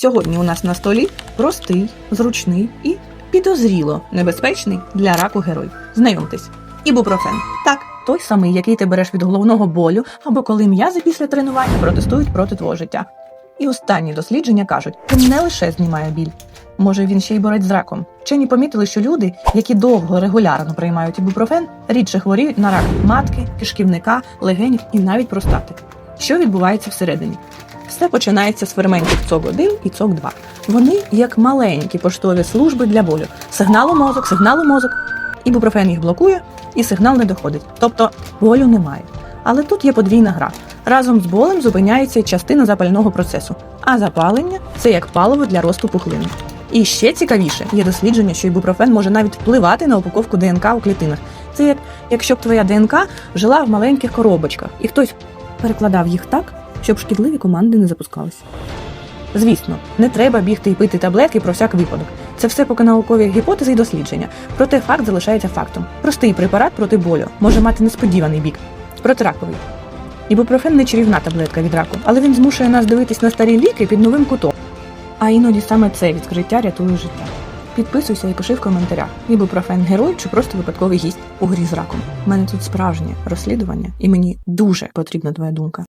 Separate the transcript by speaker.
Speaker 1: Сьогодні у нас на столі простий, зручний і підозріло небезпечний для раку герой. Знайомтесь, ібупрофен. Так, той самий, який ти береш від головного болю, або коли м'язи після тренування протестують проти твого життя. І останні дослідження кажуть, він не лише знімає біль. Може, він ще й борець з раком. Вчені помітили, що люди, які довго регулярно приймають ібупрофен, рідше хворіють на рак матки, кишківника, легенів і навіть простати. Що відбувається всередині? Все починається з ферментів ЦОК-1 і ЦОК-2. Вони як маленькі поштові служби для болю. Сигнал у мозок, сигнал у мозок. Ібупрофен їх блокує, і сигнал не доходить. Тобто болю немає. Але тут є подвійна гра. Разом з болем зупиняється частина запального процесу, а запалення це як паливо для росту пухлини. І ще цікавіше є дослідження, що ібупрофен може навіть впливати на упаковку ДНК у клітинах. Це як якщо б твоя ДНК жила в маленьких коробочках, і хтось перекладав їх так, щоб шкідливі команди не запускалися. Звісно, не треба бігти і пити таблетки про всяк випадок. Це все поки наукові гіпотези і дослідження. Проте факт залишається фактом. Простий препарат проти болю може мати несподіваний бік протираковий. Ібупрофен не чарівна таблетка від раку, але він змушує нас дивитись на старі ліки під новим кутом. А іноді саме це відкриття рятує життя. Підписуйся і пиши в коментарях, ібупрофен герой чи просто випадковий гість у грі з раком. У мене тут справжнє розслідування, і мені дуже потрібна твоя думка.